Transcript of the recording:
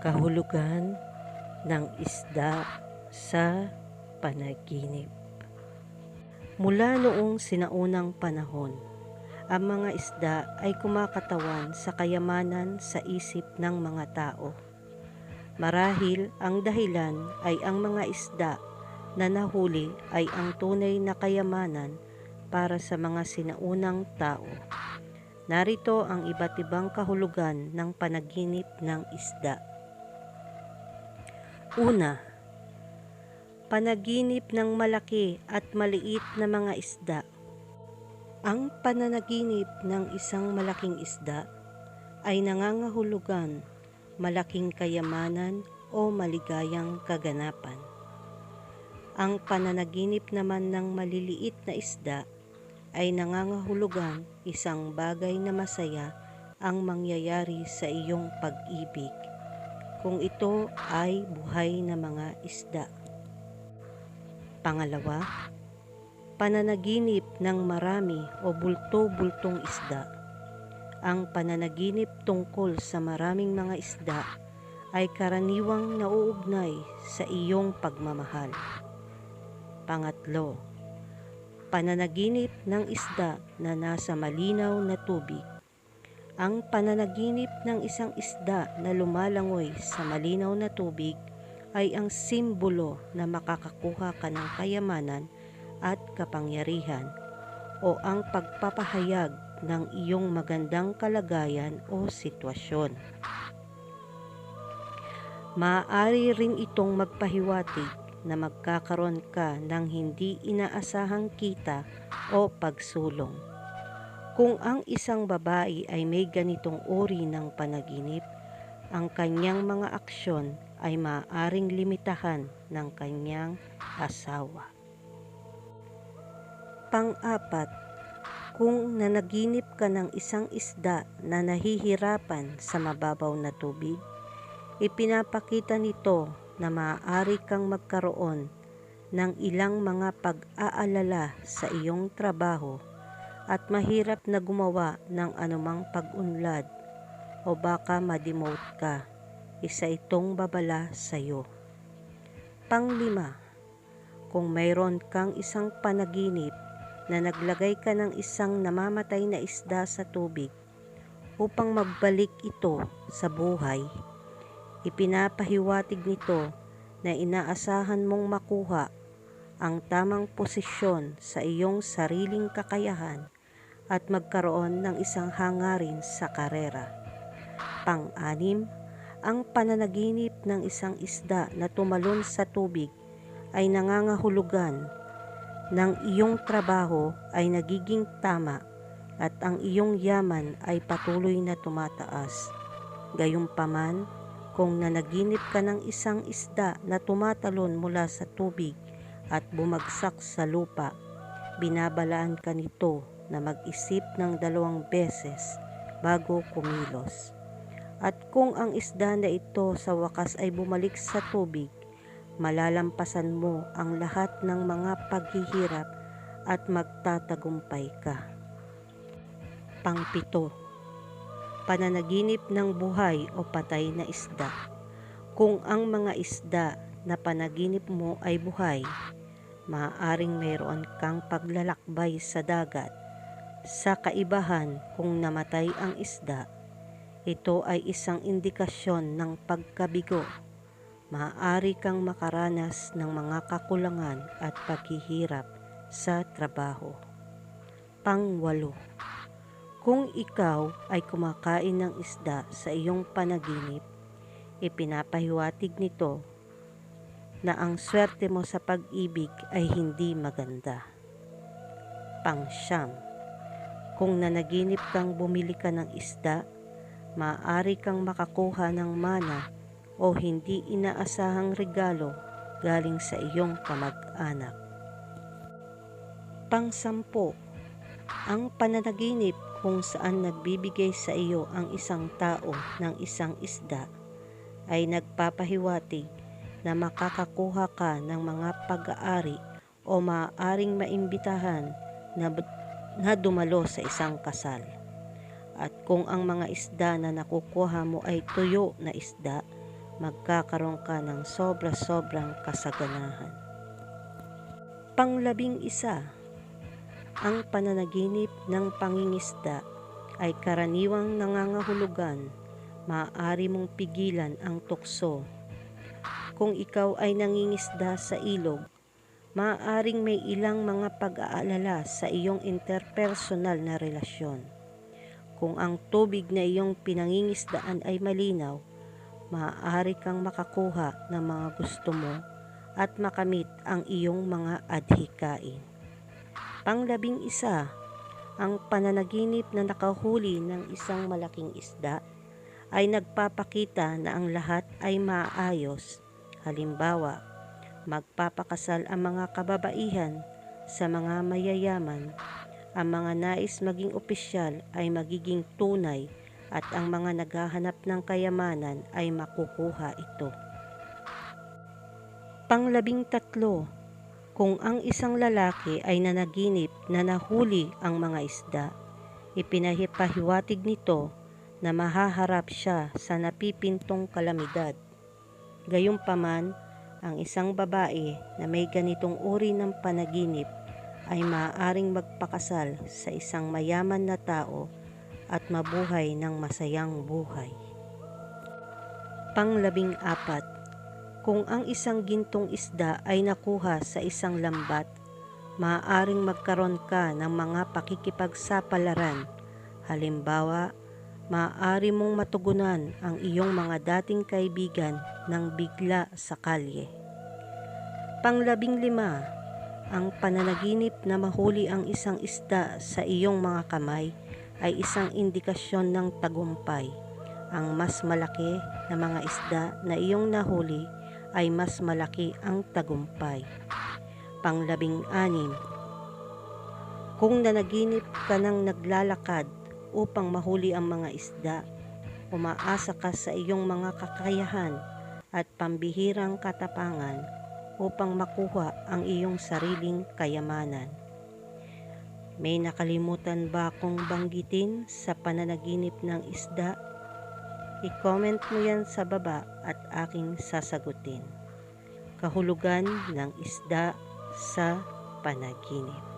Kahulugan ng isda sa panaginip. Mula noong sinaunang panahon, ang mga isda ay kumakatawan sa kayamanan sa isip ng mga tao. Marahil ang dahilan ay ang mga isda na nahuli ay ang tunay na kayamanan para sa mga sinaunang tao. Narito ang iba't ibang kahulugan ng panaginip ng isda. Una, panaginip ng malaki at maliit na mga isda. Ang pananaginip ng isang malaking isda ay nangangahulugan malaking kayamanan o maligayang kaganapan. Ang pananaginip naman ng maliliit na isda ay nangangahulugan isang bagay na masaya ang mangyayari sa iyong pag-ibig kung ito ay buhay na mga isda. Pangalawa, pananaginip ng marami o bulto-bultong isda. Ang pananaginip tungkol sa maraming mga isda ay karaniwang nauugnay sa iyong pagmamahal. Pangatlo, pananaginip ng isda na nasa malinaw na tubig ang pananaginip ng isang isda na lumalangoy sa malinaw na tubig ay ang simbolo na makakakuha ka ng kayamanan at kapangyarihan o ang pagpapahayag ng iyong magandang kalagayan o sitwasyon. Maaari rin itong magpahiwatig na magkakaroon ka ng hindi inaasahang kita o pagsulong kung ang isang babae ay may ganitong uri ng panaginip, ang kanyang mga aksyon ay maaaring limitahan ng kanyang asawa. Pang-apat, kung nanaginip ka ng isang isda na nahihirapan sa mababaw na tubig, ipinapakita nito na maaari kang magkaroon ng ilang mga pag-aalala sa iyong trabaho at mahirap na gumawa ng anumang pag-unlad o baka ma-demote ka. Isa itong babala sa iyo. Panglima, kung mayroon kang isang panaginip na naglagay ka ng isang namamatay na isda sa tubig upang magbalik ito sa buhay, ipinapahiwatig nito na inaasahan mong makuha ang tamang posisyon sa iyong sariling kakayahan at magkaroon ng isang hangarin sa karera. Pang-anim, ang pananaginip ng isang isda na tumalon sa tubig ay nangangahulugan ng iyong trabaho ay nagiging tama at ang iyong yaman ay patuloy na tumataas. Gayunpaman, kung nanaginip ka ng isang isda na tumatalon mula sa tubig at bumagsak sa lupa, binabalaan ka nito na mag-isip ng dalawang beses bago kumilos. At kung ang isda na ito sa wakas ay bumalik sa tubig, malalampasan mo ang lahat ng mga paghihirap at magtatagumpay ka. Pangpito, pananaginip ng buhay o patay na isda. Kung ang mga isda na panaginip mo ay buhay, maaaring mayroon kang paglalakbay sa dagat sa kaibahan kung namatay ang isda, ito ay isang indikasyon ng pagkabigo. Maaari kang makaranas ng mga kakulangan at paghihirap sa trabaho. Pangwalo, kung ikaw ay kumakain ng isda sa iyong panaginip, ipinapahiwatig nito na ang swerte mo sa pag-ibig ay hindi maganda. Pangsyam, kung nanaginip kang bumili ka ng isda, maaari kang makakuha ng mana o hindi inaasahang regalo galing sa iyong kamag-anak. Pangsampo, ang pananaginip kung saan nagbibigay sa iyo ang isang tao ng isang isda ay nagpapahiwatig na makakakuha ka ng mga pag-aari o maaaring maimbitahan na na dumalo sa isang kasal. At kung ang mga isda na nakukuha mo ay tuyo na isda, magkakaroon ka ng sobra-sobrang kasaganahan. Panglabing isa, ang pananaginip ng pangingisda ay karaniwang nangangahulugan, maaari mong pigilan ang tukso. Kung ikaw ay nangingisda sa ilog, maaaring may ilang mga pag-aalala sa iyong interpersonal na relasyon. Kung ang tubig na iyong pinangingisdaan ay malinaw, maaari kang makakuha ng mga gusto mo at makamit ang iyong mga adhikain. Panglabing isa, ang pananaginip na nakahuli ng isang malaking isda ay nagpapakita na ang lahat ay maayos. Halimbawa, magpapakasal ang mga kababaihan sa mga mayayaman, ang mga nais maging opisyal ay magiging tunay at ang mga naghahanap ng kayamanan ay makukuha ito. Panglabing tatlo, kung ang isang lalaki ay nanaginip na nahuli ang mga isda, ipinahipahiwatig nito na mahaharap siya sa napipintong kalamidad. Gayunpaman, ang isang babae na may ganitong uri ng panaginip ay maaaring magpakasal sa isang mayaman na tao at mabuhay ng masayang buhay. Panglabing apat, kung ang isang gintong isda ay nakuha sa isang lambat, maaaring magkaroon ka ng mga pakikipagsapalaran. Halimbawa, maaari mong matugunan ang iyong mga dating kaibigan ng bigla sa kalye. Panglabing lima, ang pananaginip na mahuli ang isang isda sa iyong mga kamay ay isang indikasyon ng tagumpay. Ang mas malaki na mga isda na iyong nahuli ay mas malaki ang tagumpay. Panglabing anim, kung nanaginip ka ng naglalakad upang mahuli ang mga isda, umaasa ka sa iyong mga kakayahan at pambihirang katapangan upang makuha ang iyong sariling kayamanan. May nakalimutan ba akong banggitin sa pananaginip ng isda? I-comment mo yan sa baba at aking sasagutin. Kahulugan ng isda sa panaginip.